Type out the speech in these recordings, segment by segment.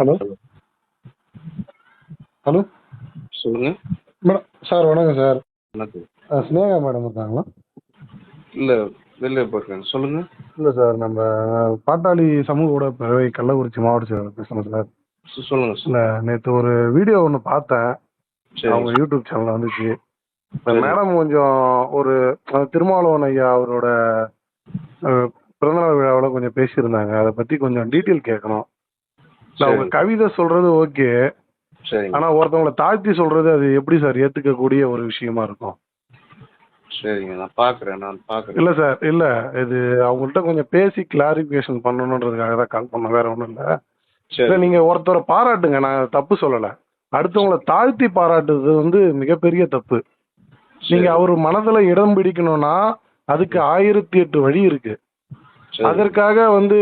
Hello. Hello. சொல்லுங்க. Madam sir வணக்கம் sir. வணக்கம். ஸ்னேகா மேடம் இருக்காங்களா? இல்லை வெளியே போயிருக்காங்க சொல்லுங்க. இல்லை சார் நம்ம பாட்டாளி சமூக பேரவை கள்ளக்குறிச்சி மாவட்ட செயலர் பேசுகிறேன் சார். சொல்லுங்க இல்லை நேற்று ஒரு வீடியோ ஒன்று பார்த்தேன். அவங்க யூடியூப் சேனலில் வந்துச்சு. மேடம் கொஞ்சம் ஒரு திருமாவளவன் ஐயா அவரோட பிறந்தநாள் விழாவில் கொஞ்சம் பேசியிருந்தாங்க. அதை பற்றி கொஞ்சம் டீட்டெயில் கேட்கணும் அவங்க. கவிதை சொல்கிறது ஓகே. ஆனால் ஒருத்தவங்களை தாழ்த்தி சொல்கிறது அது எப்படி சார் ஏற்றுக்கக்கூடிய ஒரு விஷயமா இருக்கும்? சரிங்க நான் பார்க்குறேன் நான் பார்க்குறேன் இல்லை சார் இல்லை. இது அவங்கள்ட்ட கொஞ்சம் பேசி கிளாரிஃபிகேஷன் பண்ணணுன்றதுக்காக தான் கால் பண்ணேன் வேற ஒன்றும் இல்லை. சரி. நீங்கள் ஒருத்தரை பாராட்டுங்க நான் தப்பு சொல்லலை. அடுத்தவங்கள தாழ்த்தி பாராட்டுறது வந்து மிகப்பெரிய தப்பு. நீங்க. அவர் மனதுல இடம் பிடிக்கணும்னா அதுக்கு ஆயிரத்தி எட்டு வழி இருக்கு. அதற்காக வந்து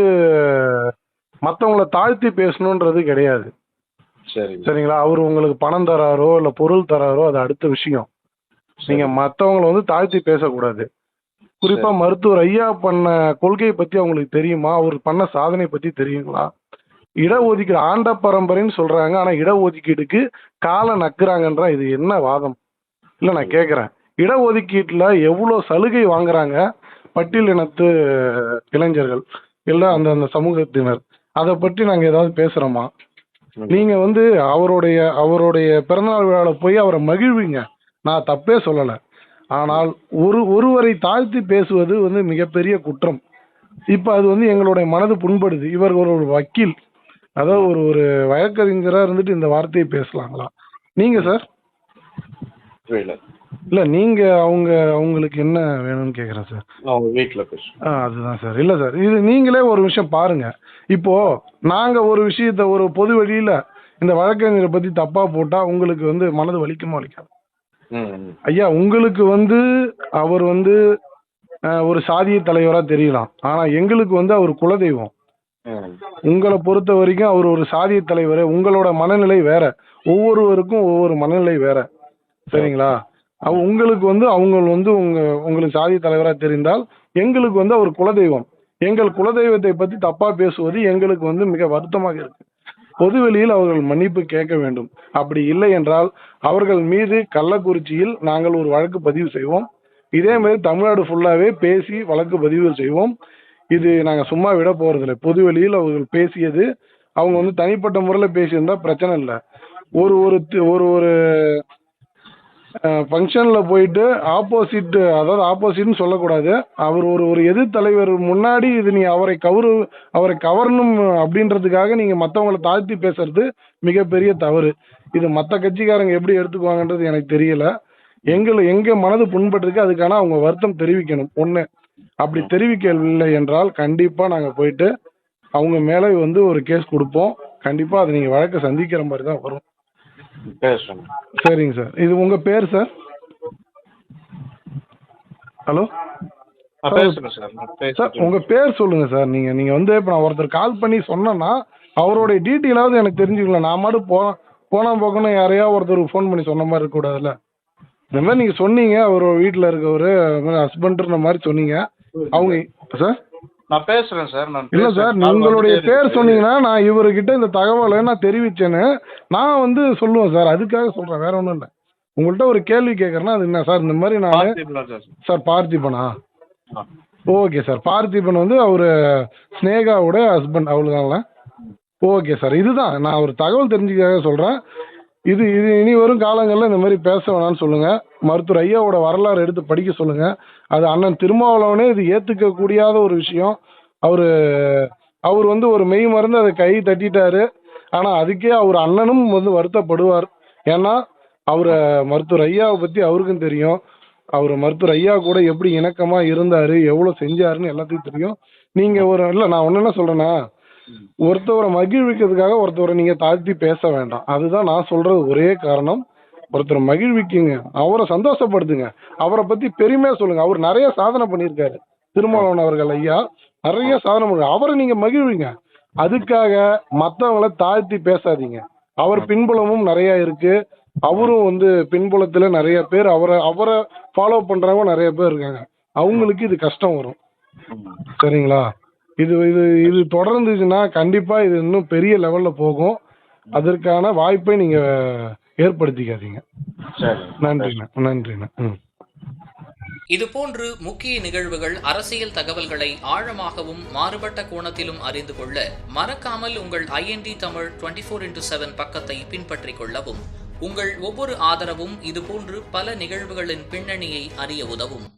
மத்தவங்கள தாழ்த்தி பேசணுன்றது கிடையாது. சரிங்க. சரிங்களா? அவர் உங்களுக்கு பணம் தராரோ இல்ல பொருள் தராரோ அது அடுத்த விஷயம். நீங்க மத்தவங்கள வந்து தாழ்த்தி பேசக்கூடாது. குறிப்பா. மருத்துவர் ஐயா பண்ண கொள்கையை பத்தி அவங்களுக்கு தெரியுமா? அவர் பண்ண சாதனை பத்தி தெரியுங்களா? இடஒதுக்கீடு ஆண்ட பரம்பரைன்னு சொல்றாங்க. ஆனா இடஒதுக்கீடுக்கு காலை நக்குறாங்கன்ற இது என்ன வாதம்? இல்ல நான் கேக்குறேன். இடஒதுக்கீட்டுல எவ்வளவு சலுகை வாங்குறாங்க? பட்டியலினத்து இளைஞர்கள் இல்ல அந்த அந்த சமூகத்தினர். அதை பற்றி நாங்க ஏதாவது பேசுறோமா. நீங்க வந்து அவருடைய அவருடைய பிறந்தநாள் விழாவில் போய் அவரை மகிழ்வீங்க. நான் தப்பே சொல்லலை. ஆனால் ஒரு ஒருவரை தாழ்த்தி பேசுவது வந்து மிகப்பெரிய குற்றம். இப்போ அது வந்து எங்களுடைய மனது புண்படுது. இவர் ஒரு ஒரு வக்கீல். அதாவது ஒரு ஒரு வழக்கறிஞராக இருந்துட்டு இந்த வார்த்தையை பேசலாங்களா? நீங்க சார்? புரியல இல்ல நீங்க அவங்க அவங்களுக்கு என்ன வேணும்னு கேக்குறேன் சார் அவங்க வீட்டில் ஆ அதுதான் சார் இல்ல சார் இது நீங்களே ஒரு விஷயம் பாருங்க. இப்போ நாங்க ஒரு விஷயத்த ஒரு பொது வழியில இந்த வழக்கறிஞரை பத்தி தப்பா போட்டா உங்களுக்கு வந்து மனது வலிக்குமா வலிக்காது. ஐயா உங்களுக்கு வந்து அவர் வந்து ஒரு சாதிய தலைவரா தெரியலாம். ஆனா எங்களுக்கு வந்து அவர் குலதெய்வம். உங்களை பொறுத்த வரைக்கும் அவர் ஒரு சாதிய தலைவர். உங்களோட மனநிலை வேற. ஒவ்வொருவருக்கும் ஒவ்வொரு மனநிலை வேற. சரிங்களா? உங்களுக்கு வந்து அவங்க வந்து உங்க உங்களுக்கு சாதிய தலைவரா தெரிந்தால் எங்களுக்கு வந்து அவர் குலதெய்வம். எங்கள் குலதெய்வத்தை பத்தி தப்பா பேசுவது எங்களுக்கு வந்து மிக வருத்தமாக இருக்கு. பொதுவெளியில் அவர்கள் மன்னிப்பு கேட்க வேண்டும். அப்படி இல்லை என்றால் அவர்கள் மீது கள்ளக்குறிச்சியில் நாங்கள் ஒரு வழக்கு பதிவு செய்வோம். இதே மாதிரி தமிழ்நாடு ஃபுல்லாவே பேசி வழக்கு பதிவு செய்வோம். இது நாங்க சும்மா விட போறதில்லை. பொதுவெளியில் அவர்கள் பேசியது அவங்க வந்து தனிப்பட்ட முறையில் பேசியிருந்தா பிரச்சனை இல்லை. ஒரு ஒரு ஒரு ஒரு ஃபங்க்ஷனில் போயிட்டு ஆப்போசிட் அதாவது ஆப்போசிட்னு சொல்லக்கூடாது. அவர் ஒரு ஒரு எதிர் தலைவர் முன்னாடி இது நீ அவரை கவரு அவரை கவரணும் அப்படின்றதுக்காக நீங்கள் மற்றவங்களை தாழ்த்தி பேசுறது மிகப்பெரிய தவறு. இது மற்ற கட்சிக்காரங்க எப்படி எடுத்துக்குவாங்கன்றது எனக்கு தெரியல. எங்களை எங்கே மனது புண்பட்டிருக்கு அதுக்கான அவங்க வருத்தம் தெரிவிக்கணும். ஒன்று அப்படி தெரிவிக்கவில்லை என்றால் கண்டிப்பாக நாங்கள் போயிட்டு அவங்க மேலே வந்து ஒரு கேஸ் கொடுப்போம். கண்டிப்பாக அதை நீங்கள் வழக்கை சந்திக்கிற மாதிரி தான் வரும். பேசுகிறேன் சரிங்க சார். இது உங்க பேர் சார்? ஹலோ? பேசுகிறேன் சார். சார் பேசுகிறேன் உங்க பேர் சொல்லுங்க சார். நீங்க நீங்க வந்து இப்போ நான் ஒருத்தர் கால் பண்ணி சொன்னேன்னா அவருடைய டீட்டெயிலாவது எனக்கு தெரிஞ்சுக்கலாம் நான் மாட்டு போ போனா போக்கணும் யாரையா ஒருத்தருக்கு ஃபோன் பண்ணி சொன்ன மாதிரி இருக்கக்கூடாதுல்ல. இந்த மாதிரி நீங்க சொன்னீங்க. அவர் வீட்டில் இருக்கவர் ஹஸ்பண்ட்ன்ற மாதிரி சொன்னீங்க. அவங்க சார்? நான் பேசுகிறேன் சார் நான் இல்ல சார் பேசுறேன். உங்களுடைய பேர் சொன்னீங்கன்னா நான் இவர்கிட்ட இந்த தகவலை நான் தெரிவிச்சேன்னு நான் வந்து சொல்லுவேன் சார். அதுக்காக சொல்றேன் வேற ஒன்றும் இல்லை. உங்கள்கிட்ட ஒரு கேள்வி கேட்கறேன்னா அது என்ன சார்? இந்த மாதிரி. நான் சார். பார்த்திபனா. Okay sir. பார்த்திபன் வந்து அவர் ஸ்னேகாவோட ஹஸ்பண்ட் அவ்வளோதாங்களா ஓகே சார். இதுதான். நான் ஒரு தகவல் தெரிஞ்சுக்காக சொல்கிறேன் இது இது இனி வரும் காலங்களில் இந்த மாதிரி பேச வேணாம்னு சொல்லுங்கள் மருத்துவர் ஐயாவோட வரலாறு எடுத்து படிக்க சொல்லுங்கள் அது அண்ணன் திருமாவளவனே இது ஏற்றுக்கக்கூடியாத ஒரு விஷயம். அவர் அவர் வந்து ஒரு மெய் மறந்து அதை கை தட்டிட்டாரு. ஆனால் அதுக்கே அவர் அண்ணனும் வந்து வருத்தப்படுவார். ஏன்னா அவரை மருத்துவர் ஐயாவை பற்றி அவருக்கும் தெரியும். அவர் மருத்துவர் ஐயா கூட எப்படி இணக்கமாக இருந்தார் எவ்வளோ செஞ்சாருன்னு எல்லாத்துக்கும் தெரியும். நீங்கள் ஒரு இல்லை நான் ஒன்று என்ன சொல்கிறேன்னா ஒருத்தவரை மகிழ்விக்கிறதுக்காக ஒருத்தவரை நீங்கள் தாழ்த்தி பேச வேண்டாம். அதுதான் நான் சொல்கிறது ஒரே காரணம். ஒருத்தரை மகிழ்விக்குங்க. அவரை சந்தோஷப்படுத்துங்க. அவரை பற்றி பெருமையாக சொல்லுங்கள் அவர் நிறைய சாதனை பண்ணியிருக்காரு. திருமாவளவன் அவர்கள் ஐயா நிறைய சாதனை பண்ண அவரை நீங்கள் மகிழ்விங்க. அதுக்காக மற்றவங்கள தாழ்த்தி பேசாதீங்க. அவர் பின்புலமும் நிறைய இருக்கு. அவரும் வந்து பின்புலத்தில் நிறைய பேர் அவரை அவரை ஃபாலோ பண்ணுறவங்க நிறைய பேர் இருக்காங்க. அவங்களுக்கு இது கஷ்டம் வரும். சரிங்களா? இது இது இது தொடர்ந்துச்சுன்னா கண்டிப்பாக இது இன்னும் பெரிய லெவலில் போகும். அதற்கான வாய்ப்பை நீங்க ஏற்படுத்திக்காதீங்க. நன்றிண்ணா. நன்றிண்ணா. ம். இதுபோன்று முக்கிய நிகழ்வுகள் அரசியல் தகவல்களை ஆழமாகவும் மாறுபட்ட கோணத்திலும் அறிந்து கொள்ள மறக்காமல் உங்கள் IND Tamil twenty four into seven பக்கத்தை பின்பற்றிக் கொள்ளவும் உங்கள் ஒவ்வொரு ஆதரவும் இதுபோன்று பல நிகழ்வுகளின் பின்னணியை அறிய உதவும்.